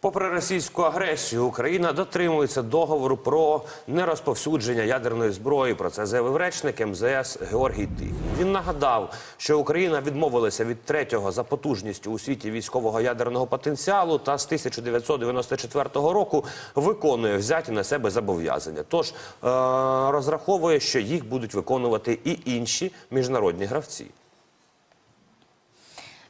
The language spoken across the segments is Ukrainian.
Попри російську агресію, Україна дотримується договору про нерозповсюдження ядерної зброї. Про це заявив речник МЗС Георгій Тихий. Він нагадав, що Україна відмовилася від третього за потужністю у світі військового ядерного потенціалу та з 1994 року виконує взяті на себе зобов'язання. Тож е- розраховує, що їх будуть виконувати і інші міжнародні гравці.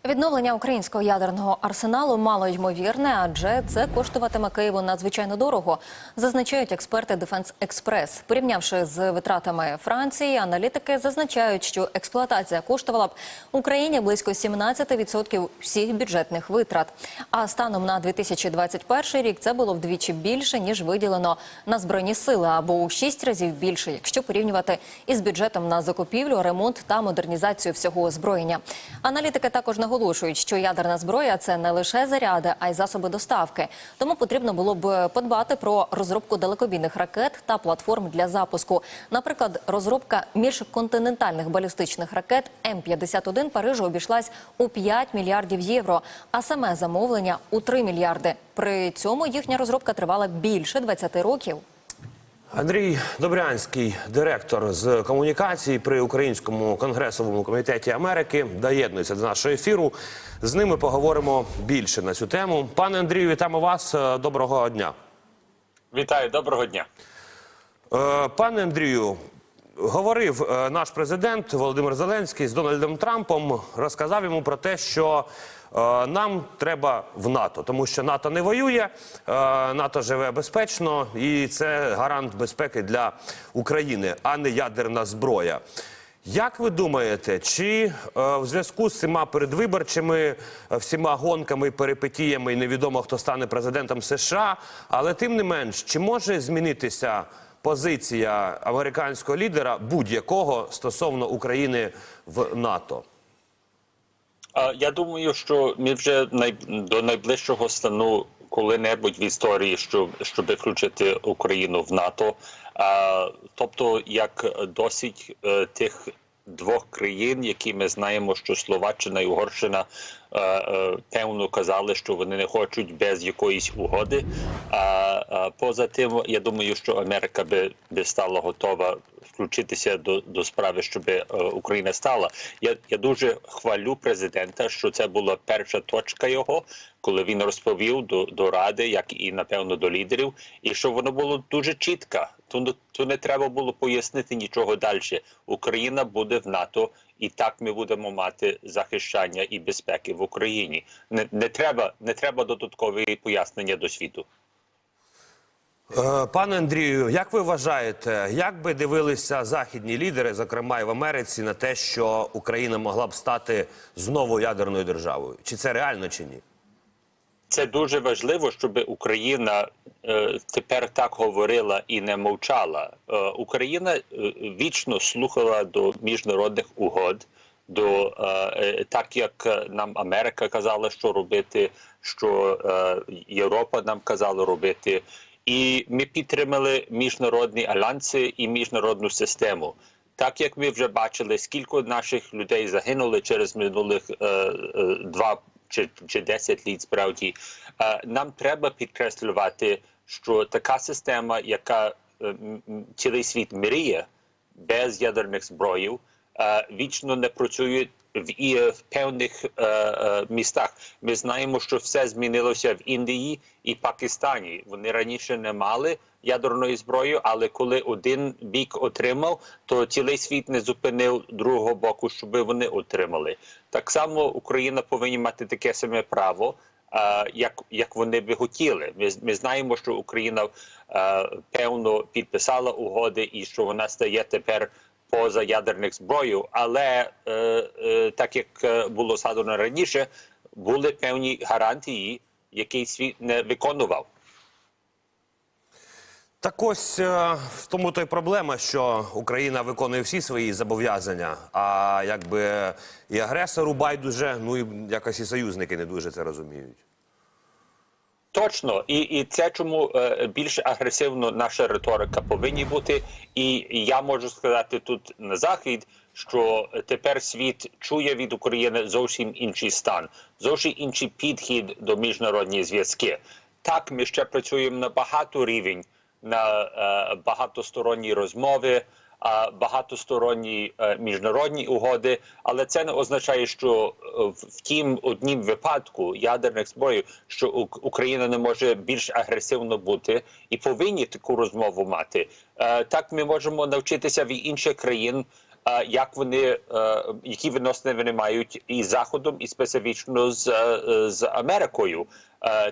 Відновлення українського ядерного арсеналу мало ймовірне, адже це коштуватиме Києву надзвичайно дорого, зазначають експерти Defense Express. Порівнявши з витратами Франції, аналітики зазначають, що експлуатація коштувала б Україні близько 17% всіх бюджетних витрат. А станом на 2021 рік це було вдвічі більше ніж виділено на збройні сили, або у 6 разів більше, якщо порівнювати із бюджетом на закупівлю, ремонт та модернізацію всього озброєння. Аналітики також наголошують, що ядерна зброя це не лише заряди, а й засоби доставки. Тому потрібно було б подбати про розробку далекобійних ракет та платформ для запуску. Наприклад, розробка міжконтинентальних балістичних ракет М-51 Парижу обійшлась у 5 мільярдів євро, а саме замовлення у 3 мільярди. При цьому їхня розробка тривала більше 20 років. Андрій Добрянський, директор з комунікації при Українському конгресовому комітеті Америки, доєднується до нашого ефіру. З ними поговоримо більше на цю тему. Пане Андрію, вітаємо вас. Е, Доброго дня. Вітаю, доброго дня. Е, Пане Андрію, говорив е, наш президент Володимир Зеленський з Дональдом Трампом. Розказав йому про те, що е, нам треба в НАТО, тому що НАТО не воює, е, НАТО живе безпечно, і це гарант безпеки для України, а не ядерна зброя. Як ви думаєте, чи в зв'язку з цими передвиборчими всіма гонками, і перипетіями, і невідомо хто стане президентом США, але тим не менш, чи може змінитися позиція американського лідера будь-якого стосовно України в НАТО? Я думаю, що ми вже най... до найближчого стану коли-небудь в історії, щоб, щоб включити Україну в НАТО. А, тобто, як досить е, тих двох країн, які ми знаємо, що Словаччина і Угорщина е, е, певно казали, що вони не хочуть без якоїсь угоди. А, а поза тим, я думаю, що Америка би, би стала готова включитися до, до справи, щоб е, Україна стала. Я, я дуже хвалю президента, що це була перша точка його, коли він розповів до, до ради, як і напевно до лідерів, і що воно було дуже чітко. То, то не треба було пояснити нічого далі. Україна буде в НАТО, і так ми будемо мати захищання і безпеки в Україні. Не, не треба, не треба додаткові пояснення до світу. Е, Пане Андрію, як ви вважаєте, як би дивилися західні лідери, зокрема і в Америці, на те, що Україна могла б стати знову ядерною державою? Чи це реально, чи ні? Це дуже важливо, щоб Україна е, тепер так говорила і не мовчала. Е, Україна е, вічно слухала до міжнародних угод, до так як нам Америка казала, що робити, що Європа нам казала робити, і ми підтримали міжнародні альянси і міжнародну систему. Так як ми вже бачили, скільки наших людей загинули через минулих е, е, два чи, чи 10 літ справді, е, нам треба підкреслювати, що така система, яка е, цілий світ мріє без ядерних зброїв, е, вічно не працює в, і, в певних е, е, містах. Ми знаємо, що все змінилося в Індії і Пакистані. Вони раніше не мали ядерної зброї, але коли один бік отримав, то цілий світ не зупинив другого боку, щоб вони отримали. Так само Україна повинна мати таке саме право. е, Як, як вони би хотіли, ми, ми знаємо, що Україна е, певно підписала угоди і що вона стає тепер поза ядерних зброю, але е, е, так як е, було згадано раніше, були певні гарантії, які світ не виконував. Так ось в тому то й проблема, що Україна виконує всі свої зобов'язання, а якби і агресору байдуже, ну і якось і союзники не дуже це розуміють. Точно, і, і це чому е, більш агресивно наша риторика повинні бути. І я можу сказати тут на захід, що тепер світ чує від України зовсім інший стан, зовсім інший підхід до міжнародних зв'язків. Так, ми ще працюємо на багато рівень, на е, багатосторонні розмови, багатосторонні е, міжнародні угоди, але це не означає, що е, в в тім однім випадку ядерних зброї, що Україна не може більш агресивно бути і повинні таку розмову мати. Е, Так ми можемо навчитися від інших країн. Як вони які відносини вони мають із заходом, і специфічно з, з Америкою?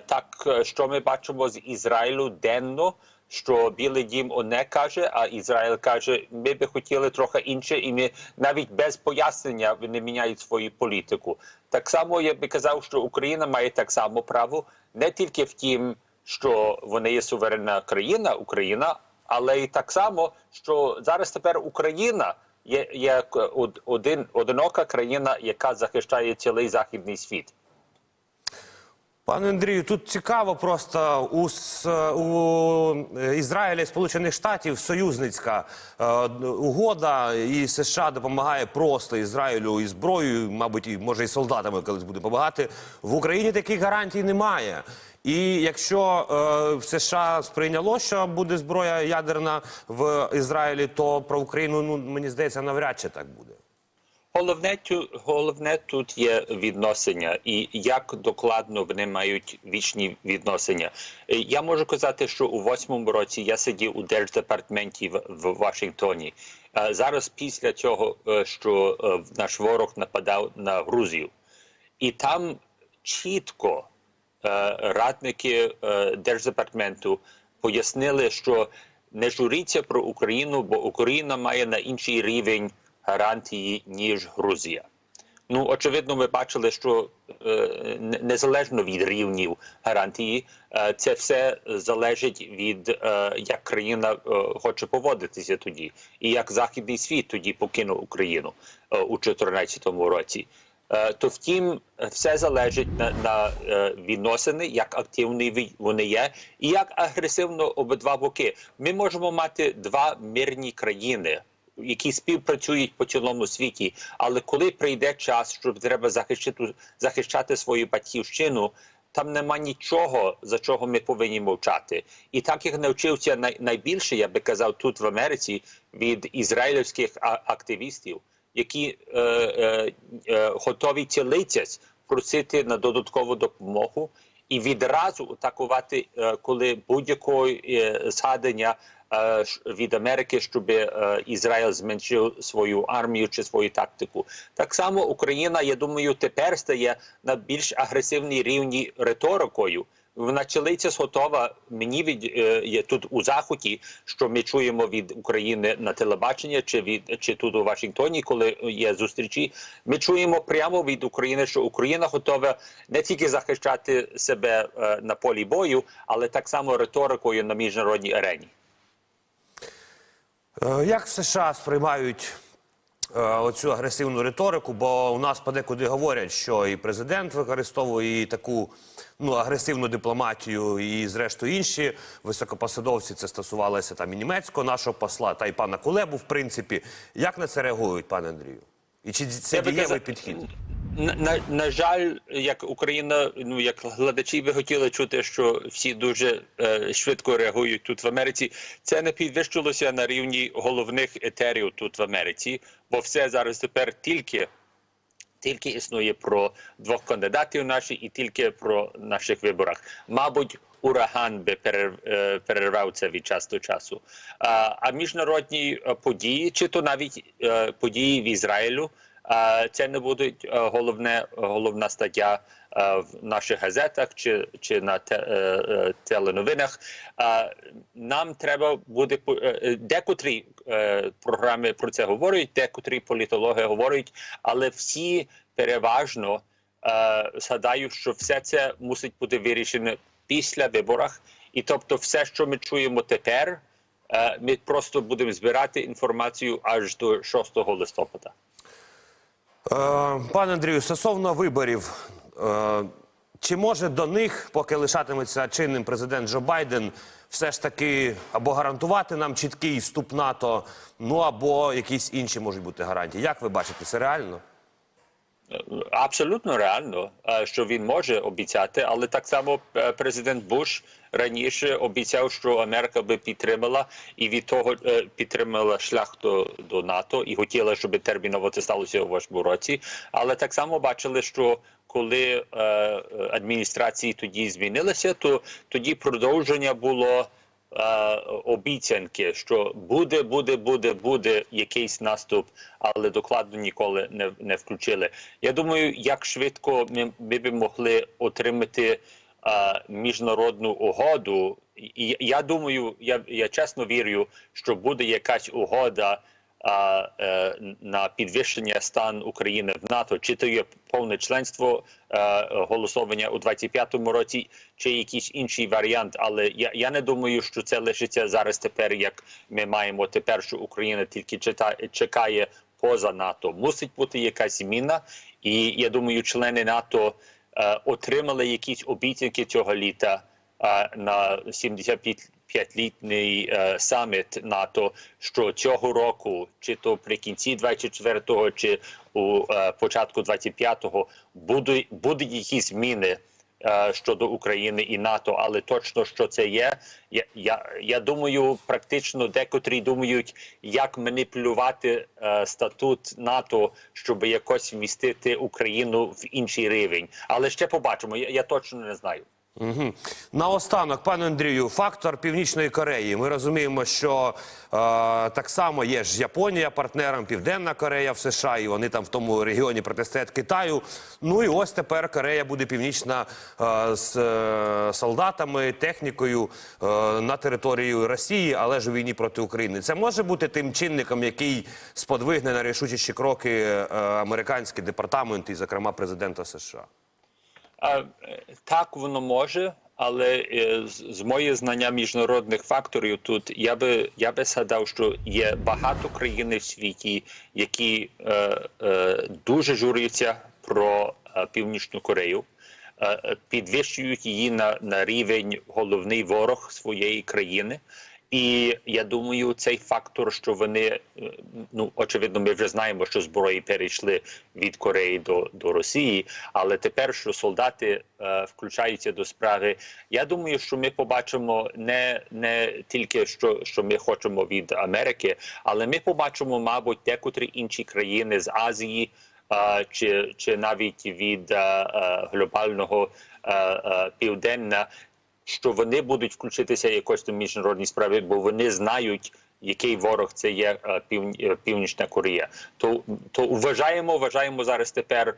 Так, що ми бачимо з Ізраїлю денно, що Білий Дім одне каже, а Ізраїль каже, ми би хотіли трохи інше, і ми навіть без пояснення вони міняють свою політику. Так само я би казав, що Україна має так само право не тільки в тім, що вони є суверенна країна, Україна, але й так само, що зараз тепер Україна є як один одинока країна, яка захищає цілий західний світ. Пане Андрію, тут цікаво просто у, у Ізраїля і Сполучених Штатів союзницька е, угода, і США допомагає просто Ізраїлю і зброєю, мабуть, і може і солдатами колись буде допомагати. В Україні таких гарантій немає. І якщо е, в США сприйняло, що буде зброя ядерна в Ізраїлі, то про Україну ну мені здається навряд чи так буде. Головне головне тут є відносини, і як докладно вони мають вічні відносини. Е, Я можу казати, що у восьмому році я сидів у держдепартаменті в, в Вашингтоні. Е, Зараз після цього, е, що наш ворог нападав на Грузію, і там чітко радники держдепартаменту пояснили, що не журіться про Україну, бо Україна має на інший рівень гарантії, ніж Грузія. Ну, очевидно, ми бачили, що е, незалежно від рівнів гарантії, е, це все залежить від е, як країна е, хоче поводитися тоді, і як західний світ тоді покинув Україну е, у 2014 році. Е, То втім, все залежить на, на е, відносини, як активні вони є, і як агресивно обидва боки. Ми можемо мати два мирні країни, які співпрацюють по цілому світі. Але коли прийде час, що треба захищати, захищати свою батьківщину, там нема нічого, за чого ми повинні мовчати. І так як навчився най, найбільше, я би казав, тут в Америці від ізраїльських активістів, які е, е, е, готові цілитись, просити на додаткову допомогу і відразу атакувати, е, коли будь-якої е, згадання від Америки, щоб е, Ізраїль зменшив свою армію чи свою тактику. Так само Україна, я думаю, тепер стає на більш агресивній рівні риторикою. Вона чилиця готова. Мені від е, є тут у заході, що ми чуємо від України на телебачення, чи від чи тут у Вашингтоні, коли є зустрічі. Ми чуємо прямо від України, що Україна готова не тільки захищати себе е, на полі бою, але так само риторикою на міжнародній арені. Е, Як в США сприймають е, оцю агресивну риторику? Бо у нас подекуди говорять, що і президент використовує і таку ну агресивну дипломатію, і зрештою інші високопосадовці. Це стосувалося там і німецького нашого посла, та й пана Кулебу, в принципі. Як на це реагують, пане Андрію? І чи це Я дієвий казав, підхід? На, на, жаль, як Україна, ну як глядачі би хотіли чути, що всі дуже е, швидко реагують тут в Америці. Це не підвищилося на рівні головних етерів тут в Америці, бо все зараз тепер тільки. Тільки існує про двох кандидатів наші і тільки про наших виборах. Мабуть, ураган би е, перервав це від часу до часу. А, міжнародні е, події, чи то навіть е, події в Ізраїлю, це не буде головне головна стаття е, в наших газетах чи, чи на те, е, е, теленовинах. Нам треба буде декотрі програми про це говорять, декотрі політологи говорять, але всі переважно згадають, що все це мусить бути вирішено після виборах, і тобто, все, що ми чуємо тепер, ми просто будемо збирати інформацію аж до 6 листопада. Е, Пане Андрію, стосовно виборів, е, чи може до них, поки лишатиметься чинним президент Джо Байден, все ж таки або гарантувати нам чіткий вступ НАТО, ну або якісь інші можуть бути гарантії? Як ви бачите, це реально? Абсолютно реально, е, що він може обіцяти, але так само е, президент Буш раніше обіцяв, що Америка би підтримала і від того е, підтримала шлях до, до НАТО і хотіла, щоб терміново це сталося у восьмому році. Але так само бачили, що коли адміністрації тоді змінилися, то тоді продовження було е, обіцянки, що буде, буде, буде, буде якийсь наступ, але докладно ніколи не, не включили. Я думаю, як швидко ми, ми б могли отримати е, міжнародну угоду. І я думаю, я, я чесно вірю, що буде якась угода а, е, на підвищення стан України в НАТО, чи то є повне членство е, голосування у 25-му році, чи якийсь інший варіант. Але я я не думаю, що це лишиться зараз. Тепер як ми маємо тепер, що Україна тільки читає, чекає поза НАТО. Мусить бути якась зміна, і я думаю, члени НАТО е, отримали якісь обіцянки цього літа. Е, на 75 п'ятлітний е, саміт НАТО, що цього року, чи то при кінці 24-го, чи у е, початку 25-го, будуть будуть якісь зміни. Е, щодо України і НАТО, але точно що це є. Я я, я думаю, практично декотрі думають, як маніпулювати е, статут НАТО, щоб якось вмістити Україну в інший рівень. Але ще побачимо. Я, я точно не знаю. Угу. Наостанок, пане Андрію, фактор Північної Кореї. Ми розуміємо, що е, так само є ж Японія партнером, Південна Корея в США, і вони там в тому регіоні протистоять Китаю. Ну і ось тепер Корея буде північна е, з е, солдатами, технікою е, на території Росії, але ж у війні проти України. Це може бути тим чинником, який сподвигне на рішучіші кроки е, американський департамент і, зокрема, президента США. А, е, так воно може, але е, з, з моє знання міжнародних факторів тут я би я би згадав, що є багато країн в світі, які е, е, дуже журяться про е, Північну Корею. Підвищують її на, на рівень головний ворог своєї країни, і я думаю, цей фактор, що вони е, ну очевидно, ми вже знаємо, що зброї перейшли від Кореї до, до Росії, але тепер, що солдати е, включаються до справи, я думаю, що ми побачимо не, не тільки що, що ми хочемо від Америки, але ми побачимо, мабуть, декотрі інші країни з Азії. е, Чи, чи навіть від е, е, глобального е, е, південна, що вони будуть включитися якось до міжнародні справи, бо вони знають, який ворог це є е, е, Північна Корея. То то вважаємо, вважаємо зараз тепер,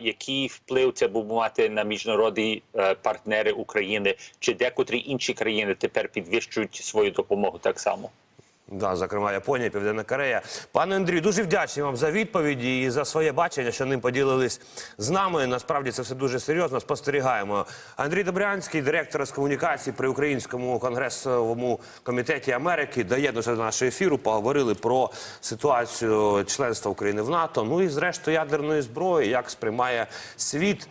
який вплив це буде мати на міжнародні е, партнери України, чи декотрі інші країни тепер підвищують свою допомогу так само. Да, зокрема, Японія, Південна Корея. Пане Андрію, дуже вдячні вам за відповіді і за своє бачення, що ним поділились з нами. Насправді це все дуже серйозно. Спостерігаємо. Андрій Добрянський, директор з комунікації при Українському конгресовому комітеті Америки, доєднався до нашого ефіру. Поговорили про ситуацію членства України в НАТО. Ну і зрештою ядерної зброї, як сприймає світ